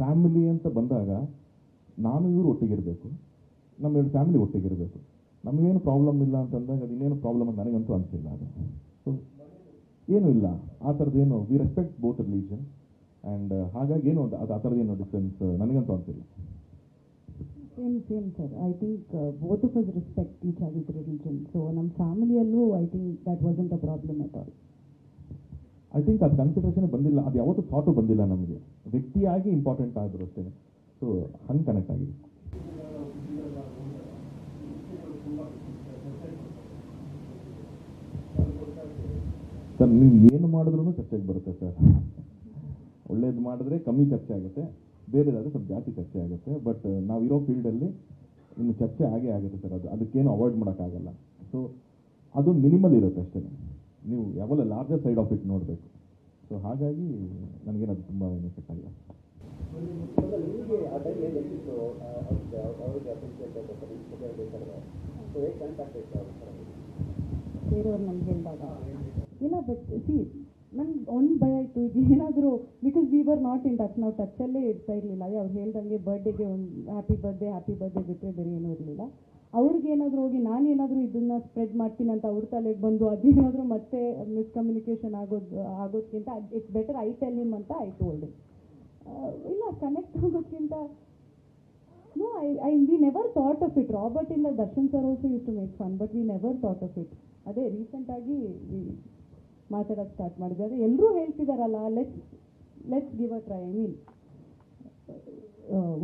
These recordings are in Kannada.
ಫ್ಯಾಮಿಲಿ ಅಂತ ಬಂದಾಗ ನಾನು ಇವರು ಒಟ್ಟಿಗಿರಬೇಕು ನಮ್ಮ ಎರಡು ಫ್ಯಾಮಿಲಿ ಒಟ್ಟಿಗಿರಬೇಕು. ನಮಗೇನು ಪ್ರಾಬ್ಲಮ್ ಇಲ್ಲ ಅಂತಂದಾಗ ಅದು ಇನ್ನೇನು ಪ್ರಾಬ್ಲಮ್ ಅಂತ ನನಗಂತೂ ಅನಿಸಿಲ್ಲ ಅದು. ಸೊ ಏನೂ ಇಲ್ಲ. ಆ ಥರದ್ದೇನು we respect both religion and ಹಾಗಾಗಿ ಏನು ಅದು ಅದು ಆ ಥರದ್ದೇನು ಡಿಫ್ರೆನ್ಸ್ ನನಗಂತೂ ಅನಿಸಿಲ್ಲ. Same same sir I think both of us respect each other religion so ನಮ್ಮ ಫ್ಯಾಮಿಲಿಯಲ್ಲೂ I think that wasn't a problem at all I think ಅದು ಕನ್ಸಿಡರೇಷನ್ ಬಂದಿಲ್ಲ. ಅದು ಯಾವತ್ತೂ ಥಾಟು ಬಂದಿಲ್ಲ ನಮಗೆ. ವ್ಯಕ್ತಿಯಾಗಿ ಇಂಪಾರ್ಟೆಂಟ್ ಆಗಿರುತ್ತೆ ಸೊ ಹಂಗೆ ಕನೆಕ್ಟ್ ಆಗಿದೆ. ಸರ್, ನೀವು ಏನು ಮಾಡಿದ್ರೂ ಚರ್ಚೆಗೆ ಬರುತ್ತೆ ಸರ್. ಒಳ್ಳೇದು ಮಾಡಿದ್ರೆ ಕಮ್ಮಿ ಚರ್ಚೆ ಆಗುತ್ತೆ, ಬೇರೆದಾದ್ರೆ ಸ್ವಲ್ಪ ಜಾಸ್ತಿ ಚರ್ಚೆ ಆಗುತ್ತೆ. ಬಟ್ ನಾವಿರೋ ಫೀಲ್ಡಲ್ಲಿ ಇನ್ನು ಚರ್ಚೆ ಆಗೇ ಆಗುತ್ತೆ ಸರ್. ಅದು ಅದಕ್ಕೇನು ಅವಾಯ್ಡ್ ಮಾಡೋಕ್ಕಾಗಲ್ಲ. ಸೊ ಅದು ಮಿನಿಮಲ್ ಇರುತ್ತೆ ಅಷ್ಟೇ. ನೀವು ಯಾವಾಗ ಲಾರ್ಜರ್ ಸೈಡ್ ಆಫ್ ಇಟ್ ನೋಡಬೇಕು. ಸೊ ಹಾಗಾಗಿ ನನಗೇನು ಅದು ತುಂಬ ಏನು ಎಫೆಕ್ಟ್ ಆಗಿಲ್ಲ. ಬೇರೆಯವ್ರು ನಮ್ಗೆ ಇಲ್ಲ ಬಟ್ ಸಿ ನನ್ಗೆ ಒಂದು ಭಯ ಇತ್ತು. ಇದು ಏನಾದರೂ because we were not in touch ನಾವು ಟಚ್ಚಲ್ಲೇ ಇರ್ತಾ ಇರಲಿಲ್ಲ. ಅದೇ ಅವ್ರು ಹೇಳ್ದಂಗೆ ಬರ್ಡೇಗೆ ಒಂದು ಹ್ಯಾಪಿ ಬರ್ಡೇ ಹ್ಯಾಪಿ ಬರ್ಡೇ ಬಿಟ್ಟರೆ ಬೇರೆ ಏನೂ ಇರಲಿಲ್ಲ. ಅವ್ರಿಗೇನಾದರೂ ಹೋಗಿ ನಾನೇನಾದರೂ ಇದನ್ನು ಸ್ಪ್ರೆಡ್ ಮಾಡ್ತೀನಿ ಅಂತ ಅವ್ರ ತಲೆಗೆ ಬಂದು ಅದೇನಾದರೂ ಮತ್ತೆ ಮಿಸ್ಕಮ್ಯುನಿಕೇಷನ್ ಆಗೋದು, ಆಗೋದ್ಕಿಂತ it's better I tell him ಅಂತ ಐ ಟೋಲ್ಡ್ ಇಲ್ಲ connect ಆಗೋಕ್ಕಿಂತ no I I we never thought of it Robert ಇಂದ Darshan sir also used to make fun but we never thought of it ಅದೇ ರೀಸೆಂಟಾಗಿ ಮಾತಾಡೋಕ್ಕೆ ಸ್ಟಾರ್ಟ್ ಮಾಡಿದ್ದಾರೆ ಎಲ್ಲರೂ ಹೇಳ್ತಿದಾರಲ್ಲ let's let's give a try I mean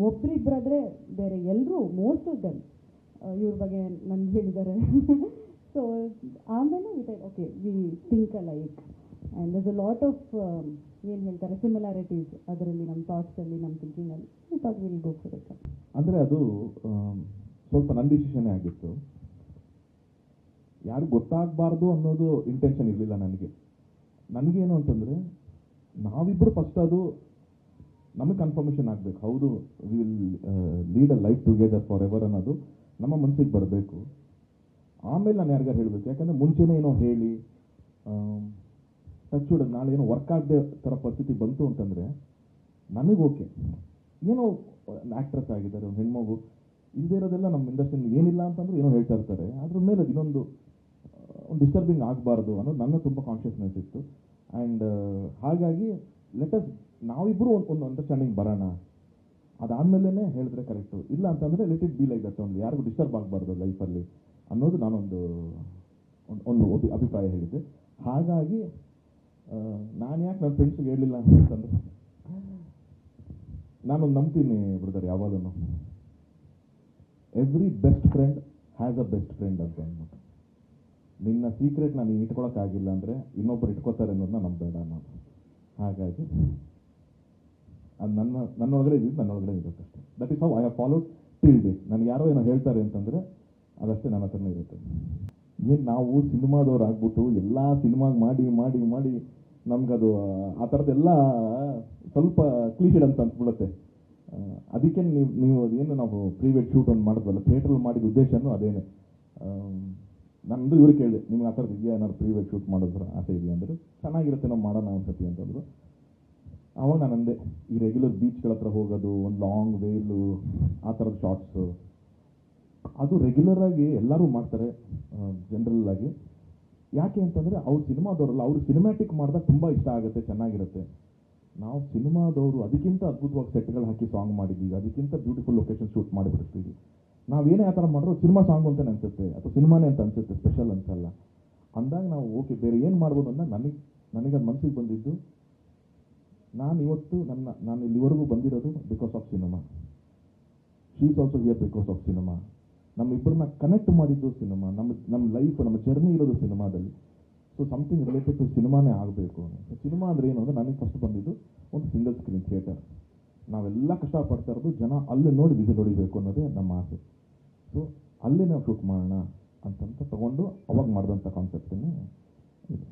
ಒಬ್ರಿಬ್ಬರಾದ್ರೆ ಬೇರೆ ಎಲ್ಲರೂ ಮೋಸ್ಟ್ ಆಫ್ ದೆಮ್ ಇವ್ರ ಬಗ್ಗೆ ನನ್ಗೆ ಹೇಳಿದ್ದಾರೆ. ಸೊ ಆಮೇಲೆ with okay we think like and thus a lot of ಏನು ಹೇಳ್ತಾರೆ ಸಿಮಿಲಾರಿಟೀಸ್ ಅದರಲ್ಲಿ ನಮ್ಮ ಥಾಟ್ಸಲ್ಲಿ ನಮ್ಮ ಥಿಂಕಿಂಗಲ್ಲಿ we thought will go for it ಅಂದರೆ ಅದು ಸ್ವಲ್ಪ ನನ್ನ ಡಿಸಿಷನ್ನೇ ಆಗಿತ್ತು. ಯಾರು ಗೊತ್ತಾಗಬಾರ್ದು ಅನ್ನೋದು ಇಂಟೆನ್ಷನ್ ಇರಲಿಲ್ಲ ನನಗೆ. ನನಗೇನು ಅಂತಂದರೆ ನಾವಿಬ್ಬರು ಫಸ್ಟ್ ಅದು ನಮಗೆ ಕನ್ಫರ್ಮೇಷನ್ ಆಗಬೇಕು. ಹೌದು we will lead a life together forever ಅನ್ನೋದು. ನಮ್ಮ ಮನಸ್ಸಿಗೆ ಬರಬೇಕು. ಆಮೇಲೆ ನಾನು ಯಾರಿಗಾರು ಹೇಳಬೇಕು, ಯಾಕಂದರೆ ಮುಂಚೆನೇ ಏನೋ ಹೇಳಿ ಟಚ್ ಹೊಡೆದು ನಾಳೆ ಏನೋ ವರ್ಕ್ ಆಗದೆ ಥರ ಪರಿಸ್ಥಿತಿ ಬಂತು ಅಂತಂದರೆ ನನಗೆ ಓಕೆ ಏನೋ ಆ್ಯಕ್ಟ್ರೆಸ್ ಆಗಿದ್ದಾರೆ, ಒಂದು ಹೆಣ್ಮಗು ಇರೋದೆಲ್ಲ ನಮ್ಮ ಇಂಡಸ್ಟ್ರಿಯಲ್ಲಿ ಏನಿಲ್ಲ ಅಂತಂದ್ರೆ ಏನೋ ಹೇಳ್ತಾ ಇರ್ತಾರೆ. ಅದ್ರ ಮೇಲೆ ಇನ್ನೊಂದು ಒಂದು ಡಿಸ್ಟರ್ಬಿಂಗ್ ಆಗಬಾರ್ದು ಅನ್ನೋದು ನನ್ನ ತುಂಬ ಕಾನ್ಷಿಯಸ್ನೆಸ್ ಇತ್ತು. ಆ್ಯಂಡ್ ಹಾಗಾಗಿ ಲೆಟಸ್ ನಾವಿಬ್ಬರು ಒಂದು ಒಂದು ಅಂಡರ್ಸ್ಟ್ಯಾಂಡಿಂಗ್ ಬರೋಣ. ಅದಾದಮೇಲೆ ಹೇಳಿದ್ರೆ ಕರೆಕ್ಟು ಇಲ್ಲ ಅಂತಂದರೆ let it be like that ಒಂದು ಯಾರಿಗೂ ಡಿಸ್ಟರ್ಬ್ ಆಗಬಾರ್ದು ಲೈಫಲ್ಲಿ ಅನ್ನೋದು ನಾನೊಂದು ಒಂದು ಅಭಿಪ್ರಾಯ ಹೇಳಿದ್ದೆ. ಹಾಗಾಗಿ ನಾನು ಯಾಕೆ ನನ್ನ ಫ್ರೆಂಡ್ಸ್ಗೆ ಹೇಳಲಿಲ್ಲ ಅಂತಂದರೆ, ನಾನೊಂದು ನಂಬ್ತೀನಿ ಬ್ರದರ್ ಯಾವಾಗಲೂ every best friend has a best friend ಅಂತ ಅಂದ್ಬಿಟ್ಟು. ನಿನ್ನ ಸೀಕ್ರೆಟ್ ನಾನು ಇಟ್ಕೊಳಕ್ಕಾಗಿಲ್ಲ ಅಂದರೆ ಇನ್ನೊಬ್ಬರು ಇಟ್ಕೋತಾರೆ ಅನ್ನೋದನ್ನ ನಂಬೇಡ ನಾನು. ಹಾಗಾಗಿ ಅದು ನನ್ನ, ನನ್ನೊಳಗಡೆ ಇದ್ದು ನನ್ನೊಳಗಡೆ ಇರುತ್ತೆ ಅಷ್ಟೇ. That is how I have followed till day ನನಗೆ ಯಾರೋ ಏನೋ ಹೇಳ್ತಾರೆ ಅಂತಂದರೆ ಅದಷ್ಟೇ ನನ್ನ ಹತ್ರನೇ ಇರುತ್ತೆ. ಏನು ನಾವು ಸಿನಿಮಾದವ್ರು ಆಗ್ಬಿಟ್ಟು ಎಲ್ಲ ಸಿನಿಮಾಗೆ ಮಾಡಿ ಮಾಡಿ ಮಾಡಿ ನಮ್ಗದು, ಆ ಥರದ್ದೆಲ್ಲ ಸ್ವಲ್ಪ ಕ್ಲೀಶೆಡ್ ಅಂತ ಅನ್ಸ್ಬಿಡುತ್ತೆ. ಅದಕ್ಕೆ ನೀವು ನೀವು ಅದೇನು ನಾವು ಪ್ರೀವೇಟ್ ಶೂಟ್ ಒಂದು ಮಾಡಿದ್ವಲ್ಲ ಥಿಯೇಟ್ರಲ್ಲಿ ಮಾಡಿದ ಉದ್ದೇಶನೂ ಅದೇನೆ. ನಂದು ಇವ್ರು ಕೇಳಿದೆ, ನಿಮ್ಗೆ ಆ ಥರದ್ದು ಇದೆಯಾ ಏನಾದ್ರು ಪ್ರೀವೇಟ್ ಶೂಟ್ ಮಾಡೋದ್ರ ಆಸೆ ಇದೆಯಾ ಅಂದರೆ ಚೆನ್ನಾಗಿರುತ್ತೆ ನಾವು ಮಾಡೋಣ ಸತಿ ಅಂತಂದ್ರು ಅವಾಗ ನಾನು ಅಂದೆ ಈ ರೆಗ್ಯುಲರ್ ಬೀಚ್ಗಳ ಹತ್ರ ಹೋಗೋದು, ಒಂದು ಲಾಂಗ್ ವೇಲು ಆ ಥರದ ಶಾರ್ಟ್ಸು ಅದು ರೆಗ್ಯುಲರ್ ಆಗಿ ಎಲ್ಲರೂ ಮಾಡ್ತಾರೆ ಜನರಲ್ ಆಗಿ. ಯಾಕೆ ಅಂತಂದರೆ ಅವ್ರು ಸಿನಿಮಾದವರಲ್ಲ, ಅವರು ಸಿನಿಮ್ಯಾಟಿಕ್ ಮಾಡಿದಾಗ ತುಂಬ ಇಷ್ಟ ಆಗುತ್ತೆ, ಚೆನ್ನಾಗಿರುತ್ತೆ. ನಾವು ಸಿನಿಮಾದವರು, ಅದಕ್ಕಿಂತ ಅದ್ಭುತವಾಗಿ ಸೆಟ್ಗಳು ಹಾಕಿ ಸಾಂಗ್ ಮಾಡಿದ್ದೀವಿ ಅದಕ್ಕಿಂತ ಬ್ಯೂಟಿಫುಲ್ ಲೊಕೇಶನ್ ಶೂಟ್ ಮಾಡಿಬಿಡ್ತೀವಿ. ನಾವೇನೇ ಆ ಥರ ಮಾಡಿದ್ರು ಸಿನಿಮಾ ಸಾಂಗ್ ಅಂತ ಅನ್ಸುತ್ತೆ, ಅಥವಾ ಸಿನಿಮಾನೇ ಅಂತ ಅನ್ಸುತ್ತೆ ಸ್ಪೆಷಲ್ ಅನ್ಸಲ್ಲ. ಅಂದಾಗ ನಾವು ಓಕೆ ಬೇರೆ ಏನು ಮಾಡ್ಬೋದು ಅಂತ ನನಗೆ ನನಗೆ ಅದು ಮನಸ್ಸಿಗೆ ಬಂದಿದ್ದು ನಾನು ಇವತ್ತು ನನ್ನ ನಾನು ಇಲ್ಲಿವರೆಗೂ ಬಂದಿರೋದು because of cinema she's also here because of cinema ನಮ್ಮಿಬ್ಬರನ್ನ connect ಮಾಡಿದ್ದು ಸಿನಿಮಾ ನಮ್ಮ ನಮ್ಮ ಲೈಫ್ ನಮ್ಮ ಜರ್ನಿ ಇರೋದು ಸಿನಿಮಾದಲ್ಲಿ ಸೊ ಸಮಥಿಂಗ್ ರಿಲೇಟೆಡ್ ಟು ಸಿನಿಮಾನೇ ಆಗಬೇಕು. ಸಿನಿಮಾ ಅಂದರೆ ಏನು ಅಂದರೆ ನನಗೆ ಫಸ್ಟ್ ಬಂದಿದ್ದು ಒಂದು ಸಿಂಗಲ್ ಸ್ಕ್ರೀನ್ ಥಿಯೇಟರ್ ನಾವೆಲ್ಲ ಕಷ್ಟಪಡ್ತಾ ಇರೋದು ಜನ ಅಲ್ಲಿ ನೋಡಿ ಬಿಸಿ ಹೊಡಿಬೇಕು ಅನ್ನೋದೇ ನಮ್ಮ ಆಸೆ. ಸೊ ಅಲ್ಲೇ ನಾವು ಶೂಟ್ ಮಾಡೋಣ ಅಂತಂತ ತಗೊಂಡು ಅವಾಗ ಮಾಡಿದಂಥ ಕಾನ್ಸೆಪ್ಟನ್ನೇ ಇದು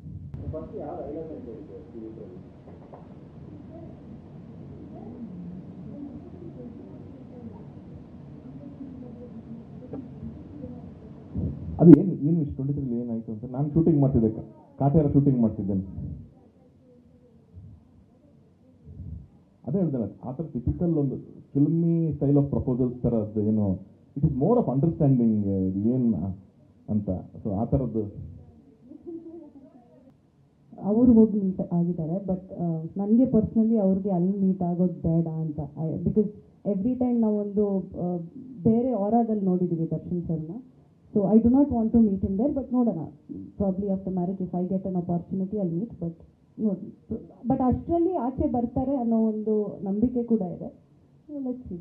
ಫಸ್ಟ್ ಯಾವ ಐಡಿಯಾ ಇದೆ ಈ ಇದ್ರಲ್ಲಿ? ಅದು ಏನು ಏನು ಇಷ್ಟು ಟ್ವೆಂಟಿ ಏನಾಯಿತು ಅಂತ ನಾನು ಶೂಟಿಂಗ್ ಮಾಡ್ತಿದ್ದೆ. ಕಾಟೇರ ಶೂಟಿಂಗ್ ಮಾಡ್ತಿದ್ದೇನೆ ಅದೇ ಹೇಳ್ದಲ್ಲ, ಆ ಥರ ಟಿಪಿಕಲ್ ಒಂದು ಫಿಲ್ಮಿ ಸ್ಟೈಲ್ ಆಫ್ ಪ್ರಪೋಸಲ್ಸ್ ಥರದ್ದು ಏನು it is more of understanding ಏನು ಅಂತ. ಸೊ ಆ ಥರದ್ದು ಅವರು ಹೋಗಿ ಮೀಟ್ ಆಗಿದ್ದಾರೆ ಬಟ್ ನನಗೆ ಪರ್ಸ್ನಲಿ ಅವ್ರಿಗೆ ಅಲ್ಲಿ ಮೀಟ್ ಆಗೋದು ಬೇಡ ಅಂತ. ಬಿಕಾಸ್ ಎವ್ರಿ ಟೈಮ್ ನಾವೊಂದು ಬೇರೆ ಆರಾದಲ್ಲಿ ನೋಡಿದ್ದೀವಿ ದರ್ಶನ್ ಸರ್ನ. So I do not want to meet in there but ನೋಡೋಣ. Probably the marriage if I get an opportunity ಅಲ್ಲಿ ಮೀಟ್ ಬಟ್ ನೋಡಿ ಬಟ್ ಅಷ್ಟರಲ್ಲಿ ಆಚೆ ಬರ್ತಾರೆ ಅನ್ನೋ ಒಂದು ನಂಬಿಕೆ ಕೂಡ ಇದೆ. Let's see